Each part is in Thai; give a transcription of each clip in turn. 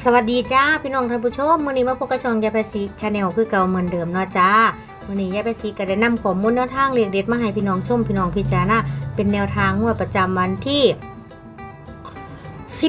สวัสดีจ้าพี่น้องท่านผู้ชมมื้อนี้มาพบกับช่องยายภาษีชาแนลคือเก่าเหมือนเดิมเนาะจ้ามื้อนี้ยายภาษีก็ได้นำข้อมูลแนวทางเรียกเด็ดมาให้พี่น้องชมพี่น้องพิจารณาเป็นแนวทางงวดประจำวันที่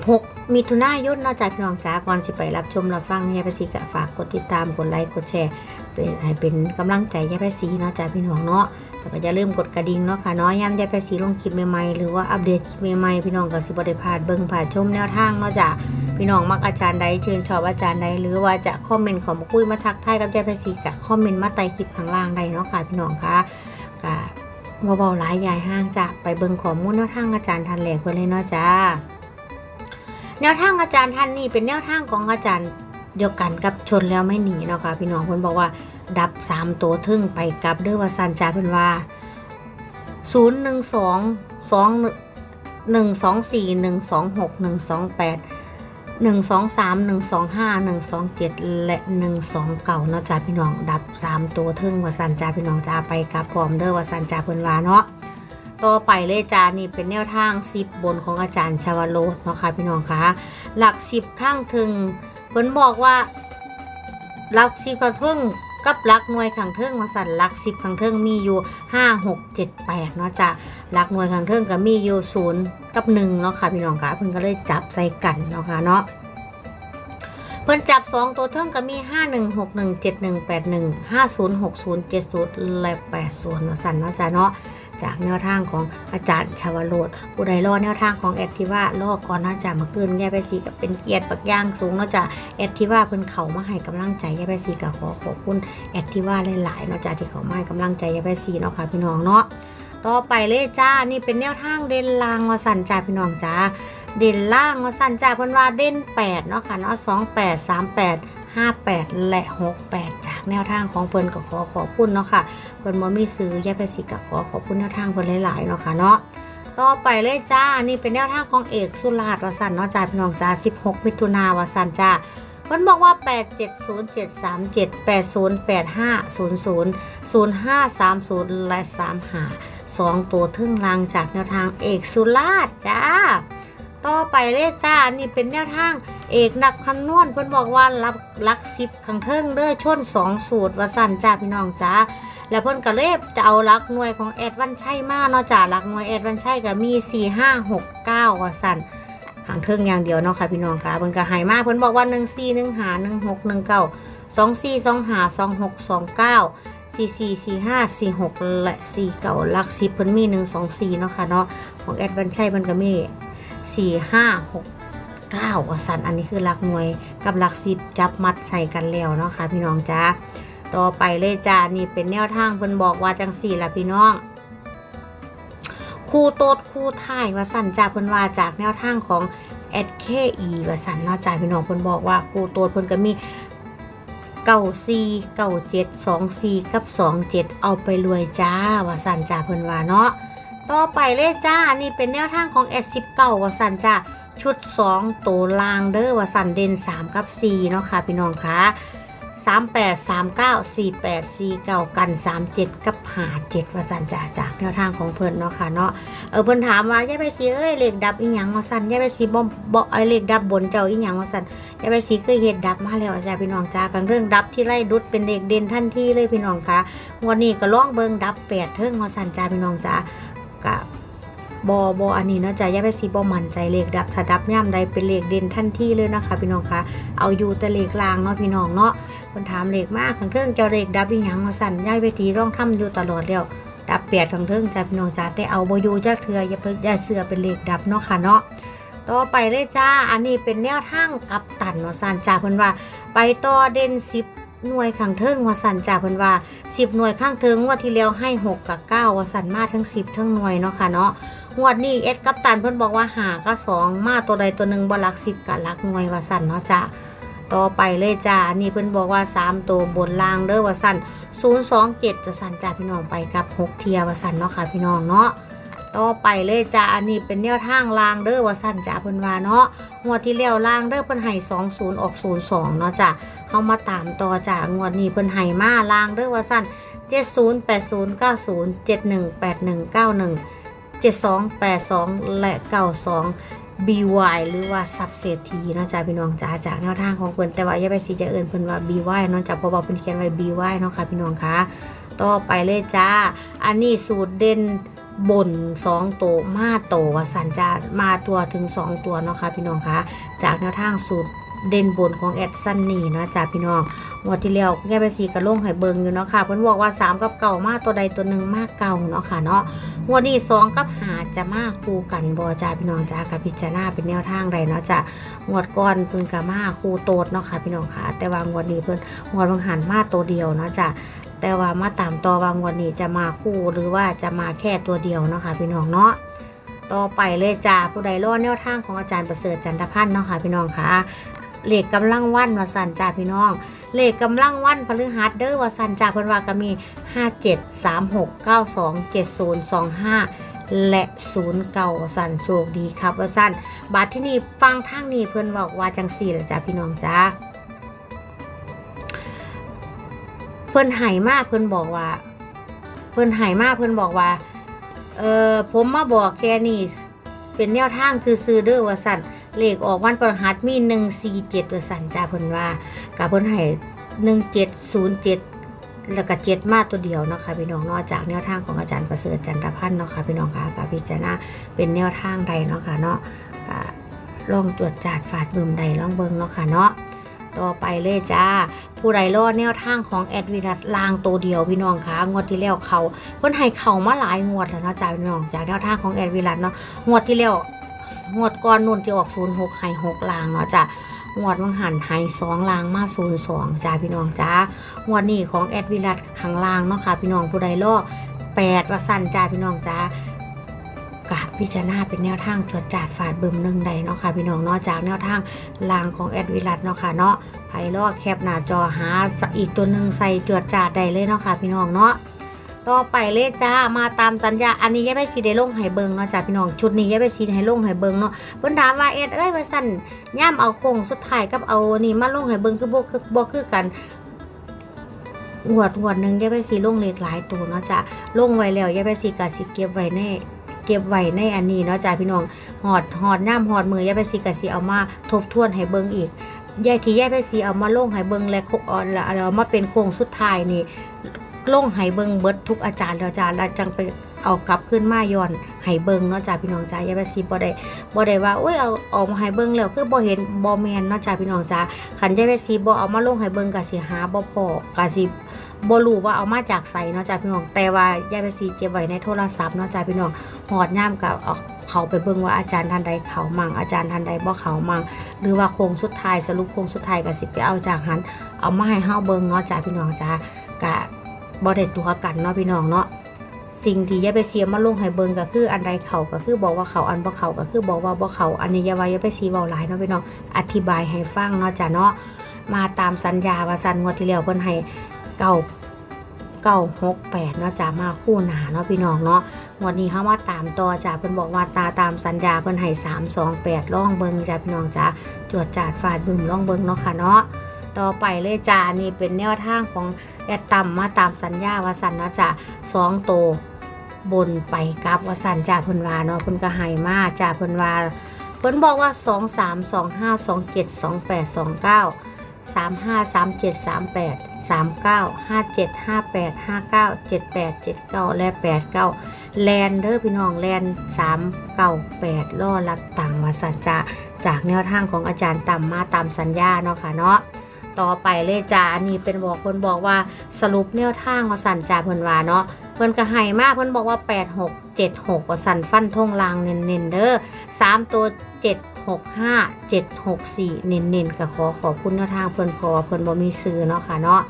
16 มิถุนายนเนาะจ้าพี่น้องจ้าก่อนสิไปรับชมรับฟังยายภาษีก็ฝากกดติดตามกดไลค์กดแชร์เป็นให้เป็นกำลังใจยายภาษีเนาะจ้าพี่น้องเนาะ แล้วก็อย่าลืมกดกระดิ่งเนาะค่ะเนาะย้ำยายภาษีลงคลิปใหม่ๆหรือว่าอัปเดตคลิปใหม่ๆพี่น้องก็สิบ่ได้พลาดเบิ่งผ่านชมแนวทางเนาะจ้าพี่น้องมักอาจารย์ใดเชิญชอบอาจารย์ใดหรือว่าจะคอมเมนต์ของมาคุยมาทักทายกับยายภาษีกะคอมเมนต์มาใต้คลิปข้างล่างได้เนาะค่ะพี่น้องคะกะเบาๆหลายยายห้างจะไปเบิ่งข้อมูลแนวทางอาจารย์ทันแหลกเพื่อนเลยเนาะจ้าแนวทางอาจารย์ท่านนี่เป็นแนวทางของอาจารย์เดียวกันกับชนแล้วไม่หนีเนาะค่ะพี่น้องเพื่นบอกว่า ดับสามตัวทึ่งไปกับเด้อว่าซันจาเพื่อนว่าศูนย์หนึ่งสองสองหนึ่งสองสี่หนึ่งสองหกหนึ่งสองและหนึ่งสองเก่าเนาะจ้าพี่น้อง ดับสามตัวเทิงวาสันจาพี่น้องจ้าไปกับพร้อมเด้อวาสันจาเพิ่นว่าเนาะต่อไปเลยจ้านี่เป็นแนวทางสิบบนของอาจารย์ชาวโรดเนาะค่ะพี่น้องคะหลักสิบข้างถึงเพิ่นบอกว่าหลักสิบข้างถึง กับลักหน่วยขังเทิงมาสั่นลักสิบขังเทิงมีอยู่ห้าหกเจ็ดแปดเนาะจ้ะลักหน่วยขังเทิงก็มีอยู่ศูนย์กับหนึ่งเนาะค่ะพี่น้องค่ะเพิ่นก็เลยจับใส่กันเนาะค่ะเนาะเพิ่นจับสองตัวเทิงก็มีห้าหนึ่งหกหนึ่งเจ็ดหนึ่งแปดหนึ่งห้าศูนย์หกศูนย์เจ็ดศูนย์และแปดศูนย์เนาะสั่นเนาะจ้ะเนาะ จากแนวทางของอาจารย์ชาวโรดผู้ใดรอแนวทางของแอดทิว่าลอก่อนนะจ๊ะเมื่อคืนแย่ไปสีกับเป็นเกียรติปักย่างสูงเนาะจ้ะแอดทิว่าเพิ่นเขามาให้กำลังใจแย่ไปสีกับขอขอบคุณแอดทิว่าหลายๆเนาะจ้ะที่เขามาให้กำลังใจแย่ไปสีเนาะค่ะพี่น้องเนาะต่อไปเลยจ้า นี่เป็นแนวทางเด่นล่างวสันจ้าพี่น้องจ้า เด่นล่างวสันจ้าเพิ่นว่าเด่น8เนาะค่ะเนาะ28 38 58 และ 68 จากแนวทางของเพิ่นก็ขอขอบคุณเนาะค่ะเพิ่นบ่มีซื้อแยกไปสิกับขอขอบคุณแนวทางเพิ่นหลายๆเนาะค่ะเนาะต่อไปเลยจ้า นี่เป็นแนวทางของเอกสุราษฎร์วสันเนาะจ้าพี่น้องจ้า 16 มิถุนาวสันจ้าเพิ่นบอกว่า 870737 808500 0530 และ 35สองตัวทึ่งรางจากแนวทางเอกสุราษฎร์จ้า ต่อไปเลยจ้านี่เป็นแนวทาง เอกหนักคำนวณเพิ่นบอกว่ารับลักสิบขังเทิงเด้อชนสองสูตรว่าสั่นจ้าพี่น้องจ้าแล้วเพิ่นก็เลยจะเอาลักหน่วยของแอดวันชัยมาเนาะจ้าลักหน่วยแอดวันชัยก็มี4 5 6 9ว่าสั่นขังเทิงอย่างเดียวเนาะค่ะพี่น้องค่ะเพิ่นก็ให้มากเพิ่นบอกว่า1 4 1 5 1 6 1 9 2 4 2 5 2 6 2 9 4 4 4 5 4 6และ4เก่าหลักสิบเพิ่นมี1 2 4เนาะค่ะเนาะของแอดวันชัยเพิ่นก็มี 4 5 6 9ว่าสันอันนี้คือหลักหน่วยกับหลักสิบจับมัดใส่กันแล้วเนาะค่ะพี่น้องจ้าต่อไปเลยจ้านี่เป็นแนวทางเพิ่นบอกว่าจังสี่ละพี่น้องคู่โตดคู่ท้ายว่าสันจ้าเพิ่นว่าจากแนวทางของ SKE ว่าสันเนาะจ้าพี่น้องเพิ่นบอกว่าคู่โตดเพิ่นก็มีเก้าสี่เก้าเจ็ดสองสี่กับสองเจ็ดเอาไปรวยจ้าว่าสันจ้าเพิ่นว่าเนาะ ต่อไปเลยจ้า นี่เป็นแนวทางของ S19 ว่าสันจ้าชุด 2 ตัวลางเด้อว่าสันเด่น 3 กับ 4 เนาะค่ะพี่น้องคะ38 39 48 49 กัน 37 กับ57ว่าสันจ่าจากแนวทางของเพิ่นเนาะค่ะเนาะเออเพิ่นถามว่าย่าไปสีเอ้ยเลขดับอีหยังว่าสันย่าไปสีบ่บ่ไอเลขดับบนเจ้าอีหยังว่าสันย่าไปสีเคยเฮ็ดดับมาแล้วจ้าพี่น้องจ้ากันเรื่องดับที่ไล่ดุดเป็นเลขเด่นทันทีเลยพี่น้องคะวันนี้ก็ลองเบิ่งดับ8เทิงว่าสันจ้าพี่น้องจ้า กะบอบออันนี้เนาะจ้ะย่าไปซีบอมันใจเลขดับถ้าดับย่ำใดเป็นเลขเด่นทันที่เลยนะคะ พี่น้องคะเอาอยู่แต่เลขลางเนาะพี่น้องเนาะคนถามเลขมากขังเทิงเจ้าเลขดับอีหยังมาสั่นย่าไปทีร่องทำอยู่ตลอดแล้วดับแปดขังเทิงจ้ะพี่น้องจ้าแต่เอาบอยู่จักเถืออย่าเพิ่งอย่าเสือเป็นเลขดับเนาะค่ะเนาะต่อไปเลยจ้าอันนี้เป็นแนวทางกับตันว่าะสั่นจ้าเพิ่นว่า ไปต่อเด่นสิบ หน่วยขังเทิงว่าสันจ้าเพิ่นว่าสิบหน่วยข้างเทิงงวดที่แล้วให้หกกับเก้าว่าสันมาทั้งสิบทั้งหน่วยเนาะค่ะเนาะงวดนี้เอ็ดกัปตันเพิ่นบอกว่าหาก็สองมาตัวใดตัวหนึ่งบ่ลักสิบกับลักหน่วยว่าสันเนาะจ้ะต่อไปเลยจ้านนี้เพิ่นบอกว่าสามตัวบนล่างเด้อว่าสันศูนย์สองเจ็ดว่าสันจ้าพี่น้องไปกับหกเทียว่าสันเนาะค่ะพี่น้องเนาะ ต่อไปเลยจ้าอันนี้เป็นแนวทางล่างเด้อว่าสั่นจ้าเพิ่นว่าเนาะงวดที่แล้วล่างเด้อเพิ่นให้สองศูนย์ออกศูนย์สองเนาะจ้ะเฮามาตามต่อจ้างวดนี้เพิ่นให้มาล่างเด้อว่าสั่นเจ็ดศูนย์แปดศูนย์เก้าศูนย์เจ็ดหนึ่งแปดหนึ่งเก้าหนึ่ง7282และ92 BY หรือว่าซับเศรษฐีเนาะจ้าพี่น้องจ้าจากแนวทางของเพิ่นแต่ว่าอย่าไปสิจะเอิ้นเพิ่นว่า BY เนาะจ้าเพราะว่าเพิ่นเขียนไว้ BY เนาะค่ะพี่น้องคะต่อไปเลยจ้า อันนี้สูตรเด่น บน2ตัวมาโตว่าสันจ้ามาตัวถึง2ตัวเนาะค่ะพี่น้องคะจากแนวทางสูตรเด่นบนของแอดซันนี่นะจ้าพี่น้องงวดที่แล้วแย่ไปสีกระลงให้เบิงอยู่เนาะค่ะเพิ่นบอกว่า 3 กับเก่ามาตัวใดตัวหนึ่งมากเก่าเนาะค่ะเนาะงวดนี้สองกับหาจะมาคู่กันบอจ้าพี่น้องจ้ากับพิจารณาเป็นแนวทางใดเนาะจ้างวดก่อนเพิ่นกับมาคู่โตดเนาะค่ะพี่น้องค่ะแต่ว่างวดนี้เพิ่นงวดบางหันมาตัวเดียวเนาะจ้า แต่ว่ามาตามต่อวางวดนี้จะมาคู่หรือว่าจะมาแค่ตัวเดียวเนาะค่ะพี่น้องเนาะต่อไปเลยจ้าผู้ใดรอดแนวทางของอาจารย์ประเสริฐจันทพันธ์เนาะค่ะพี่น้องค่ะเลขกำลังวันวาสันจ้าพี่น้องเลขกำลังวันพฤหัสเด้อวาสันจ้าเพิ่นว่าก็มี 5 7 3 6 9 2 7 0 2 5 และศูนย์เก่าสันโชคดีครับวาสันบาทที่นี่ฟังทางนี้เพิ่นบอกว่าจังสี่ละจ้าพี่น้องจ้า เพิ่นไห้มากเพิ่นบอกว่า เพิ่นไห้มากเพิ่นบอกว่า เออผมมาบอกแคนี้เป็นแนวทางซื่อๆเด้อว่าสั่นเลขออกวันพฤหัสมี147ว่าสั่นจ้าเพิ่นว่ากับเพิ่นให้1707แล้วก็เจ็ดมาตัวเดียวเนาะค่ะพี่น้องนอกจากแนวทางของอาจารย์ประเสริฐจันทพันธ์เนาะค่ะพี่น้องค่ะกับพิจารณาเป็นแนวทางใดเนาะค่ะเนาะลองตรวจจัดฝาดบึมใดลองเบิ่งเนาะค่ะเนาะ ต่อไปเลยจ้า ผู้ใดรอดแนวทางของแอดวิรัตลางตัวเดียวพี่น้องคะงวดที่แล้วเขาเพิ่นให้เขามาหลายงวดแล้วนะจ้าพี่น้องจากแนวทางของแอดวิรัตเนาะงวดที่แล้วงวดก่อนนุ่นที่ออก06ให้6ลางเนาะจ้างวดวังหันไฮสองลางมาศูนย์สองจ้าพี่น้องจ้างวดนี้ของแอดวิรัตข้างล่างเนาะค่ะพี่น้องผู้ใดลอกแปดว่าสั้นจ้าพี่น้องจ้า กะพิจารณาเป็นแนวทางตรวจจัดฝาดเบิ่มหนึ่งใดเนาะค่ะพี่น้องเนาะจากแนวทางลางของแอดวิรัตเนาะค่ะเนาะไผลอกแคปหน้าจอหาอีกตัวหนึ่งใส่ตรวจจัดได้เลยเนาะค่ะพี่น้องเนาะต่อไปเลยจ้ามาตามสัญญาอันนี้ยาไปสีได้ลงให้เบิงเนาะจ้าพี่น้องชุดนี้ยาไปสีให้ลงให้เบิงเนาะเพิ่นถามว่าเอ็ดเอ้ยว่าสั่นย่ำเอาโค้งสุดท้ายกับเอานี่มาลงให้เบิ่งคือบ่คือบ่คือกันงวดงวดหนึ่งยาไปสิลงเลขหลายตัวเนาะจ้ะลงไว้แล้วยาไปสิก็สิเก็บไว้ใน เก็บไว้ในอันนี้เนาะจ้าพี่น้องหอดหอดน้ำหอดมือยายไปสิก็สิเอามาทบทวนให้เบิ่งอีกยายที่ยายไปสีเอามาลงให้เบิ่งและโคอ่อนแล้วเอามาเป็นโค้งสุดท้ายนี่ลงให้เบิ่งเบิดทุกอาจารย์แล้วจ้ะแล้วจังไป เอากลับขึ้นมาย้อนให้เบิงเนาะจ้ะพี่น้องจ้ะยายไปสิบ่ได้บ่ได้ว่าโอ้ยเอาออกมาให้เบิงแล้วคือบ่เห็นบ่แมนเนาะจ้าพี่น้องจ้าคันยายแม่ซีบ่เอามาลงให้เบิงก็สิหาบ่พอก็สิบ่รู้ว่าเอามาจากไสเนาะจ้าพี่น้องแต่ว่ายายแม่ซีเก็บไว้ในโทรศัพท์เนาะจ้าพี่น้องหอดย่ามกับเอาเขาไปเบิ่งว่าอาจารย์ท่านใดเขามั่งอาจารย์ท่านใดบ่เขามั่งหรือว่าโค้งสุดท้ายสรุปโค้งสุดท้ายก็สิไปเอาจากหันเอามาให้เฮาเบิ่งเนาะจ้าพี่น้องจ้าก็บ่ได้ตัวกันเนาะพี่น้องเนาะ สิ่งที่ยาไปเสียมาลงให้เบิงก็คืออันใดเขาก็คือบอกว่าเขาอันบ่เขาก็คือบอกว่าบ่เขาอันนี้อยาว่าอยาไปสีเว้าหลายเนาะพี่น้องอธิบายให้ฟังเนาะจ้ะเนาะมาตามสัญญาว่าสันงวดที่แล้วเพิ่นให้เก้าเก้าหกแปดเนาะจ้ะมาคู่หนาเนาะพี่น้องเนาะงวันนี้เขามาตามต่อจ้ะเพิ่นบอกว่าตาตามสัญญาเพิ่นให้สามสองแปดล่องเบิงจ้ะพี่น้องจ้ะจวดจาดฟาดบึมล่องเบิงเนาะค่ะเนาะต่อไปเลยจ้านี่เป็นแนวทางของ แอดต่ำมาตามสัญญาว่าสันนาะจ้ะสองโตบนไปกับว่าสันจ่าเพิ่นว่าเนาะเพิ่นก็ให้มาจ่าเพิ่นว่าเพิ่นบอกว่า 2 3 2 5 2 7 2 8 2 9 3 5 3 7 3 8 3 9 5 7 5 8 5 9 7 8 7 9 และ 8 9 แลนเด้อพี่น้องแลน3 9 8ล่อรับตังค์ว่าสันจ่าจากแนวทางของอาจารย์ต่ำมาตามสัญญาเนาะค่ะเนาะ ต่อไปเลยจ้าอันนี้เป็นบอกเพิ่นบอกว่าสรุปแนวทางว่าสันจ่าเพิ่นว่าเนาะเพิ่นก็ให้มากเพิ่นบอกว่า 8 6 7 6ว่าสันฟันทงลางเน้นๆเด้อ3ตัว 7 6 5 7 6 4 เน้นๆก็ขอขอบคุณแนวทางเพิ่นพอเพิ่นบ่มีซื้อเนาะค่ะเนาะ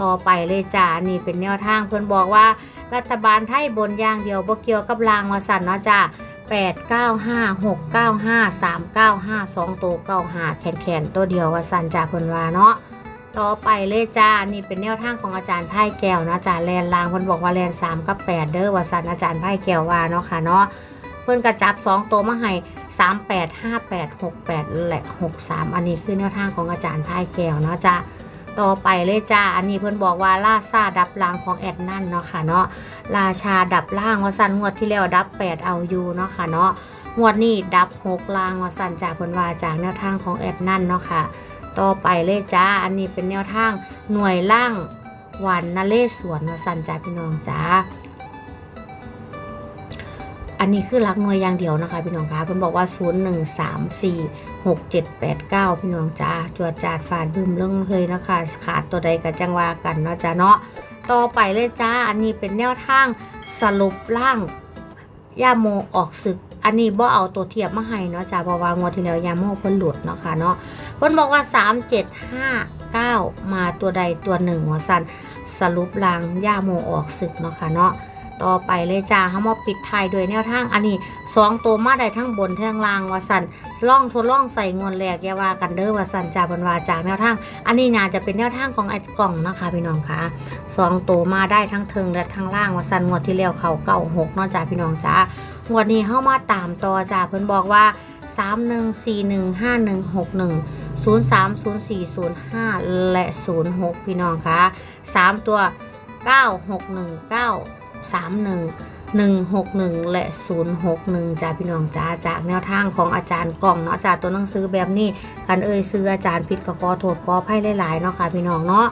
ต่อไปเลยจ้าอันี่เป็นแนวทางเพิ่นบอกว่ารัฐบาลไทยบนอย่างเดียวบ่เกี่ยวกับลางว่าสันเนาะจ้า 8 9 5 6 9 5 3 9 5 2ตัว9 5แขนๆตัวเดียวว่าสันจ้าเพิ่นว่าเนาะต่อไปเลยจ้า นี่เป็นแนวทางของอาจารย์ไพ่แก้วนะจ้าแลนลางเพิ่นบอกว่าแลน3กับ8เด้อว่าสันอาจารย์ไพ่แก้วว่าเนาะค่ะเนาะเพิ่นกระจับ 2 ตัวมาให้3 8 5 8 6 8และ 63 อันนี้คือแนวทางของอาจารย์ไพ่แก้วเนาะจ้า ต่อไปเลยจ้า อันนี้เพิ่อนบอกว่าล่าซาดับล่างของแอดนั่นเนาะค่ะเนาะราชาดับล่างว่าสันงวดที่แล้วดับ 8 เอาอยู่เนาะค่ะเนาะงวดนี้ดับหกลางว่าสันจากเพิ่นว่าจากแนวทางของแอดนั่นเนาะค่ะ ต่อไปเลยจ้า อันนี้เป็นแนวทางหน่วยล่างวันนเลศวรว่าสันจากพี่น้องจ้าอันนี้คือหลักหน่วยอย่างเดียวนะคะพี่น้องคะเพิ่อนบอกว่า 0 1 3 4 6 7 8 9 พี่น้องจ้าจวดจาดฝาดบึมเรื่องเลยนะคะ ขาดตัวใดกับจังว่ากันเนาะจ้าเนาะต่อไปเลยจ้า อันนี้เป็นแนวทางสรุปล่างย่าโมออกศึก อันนี้บ่เอาตัวเทียบมาให้เนาะจ้าเพราะว่างวดที่แล้วยาโมเพิ่นหลุดเนาะค่ะเนาะเพิ่นบอกว่า 3 7 5 9 มาตัวใดตัวหนึ่งหัวสันสรุปล่างย่าโมออกศึกเนาะค่ะเนาะ ต่อไปเลยจ้าเฮามาปิดท้ายด้วยแนวทางอันนี้สองตัวมาได้ทั้งบนทั้งล่างวาสันล่องทดล่องใส่งวนแหลกยาว่ากันเด้อว่าสันจาบนวาจากแนวทาง อันนี้น่าจะเป็นแนวทางของไอ้กล่องนะคะพี่น้องคะสองตัวมาได้ทั้งเทิงและทั้งล่างวาสันงวดที่แล้วเขาเก่าหกนอกจากพี่น้องจ้างวดนี้เฮามาตามต่อจ้าเพิ่นบอกว่า3 1 4 1 5 1 6 1 0 3 0 4 0 5 และ 06 พี่น้องคะ3 ตัว 9 6 1 9 31 161 และ 061จ้าพี่น้องจ้าจากแนวทางของอาจารย์กล่องเนาะจากตัวหนังสือแบบนี้กันเอ่ยซื้ออาจารย์ผิดก็ขอโทษขออภัยหลายๆเนาะค่ะพี่น้องเนาะ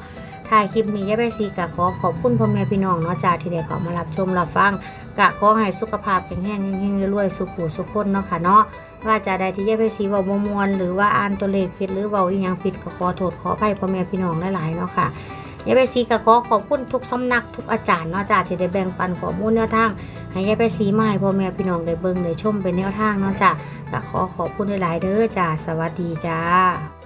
ถ่ายคลิปนี้ยาแม่ซีกะขอขอบคุณพ่อแม่พี่น้องเนาะจ้าที่ได้เข้ามารับชมรับฟังกะขอให้สุขภาพแข็งแรงเฮงๆรวยๆสุขุสุขคนเนาะค่ะเนาะว่าจะใดที่ยายแม่ซีเว้าบ่มวนหรือว่าอ่านตัวเลขผิดหรือเว้าอีหยังผิดก็ขอโทษขออภัยพ่อแม่พี่น้องหลายๆเนาะค่ะ ยายไปซีก็ขอขอบคุณทุกสำนักทุกอาจารย์เนาะจ้าที่ได้แบ่งปันข้อมูลแนวทางให้ยายไปซีมาให้พ่อแม่พี่น้องได้เบิ่งได้ชมเป็นแนวทางเนาะจ้าก็ขอขอบคุณหลายๆเด้อจ้าสวัสดีจ้า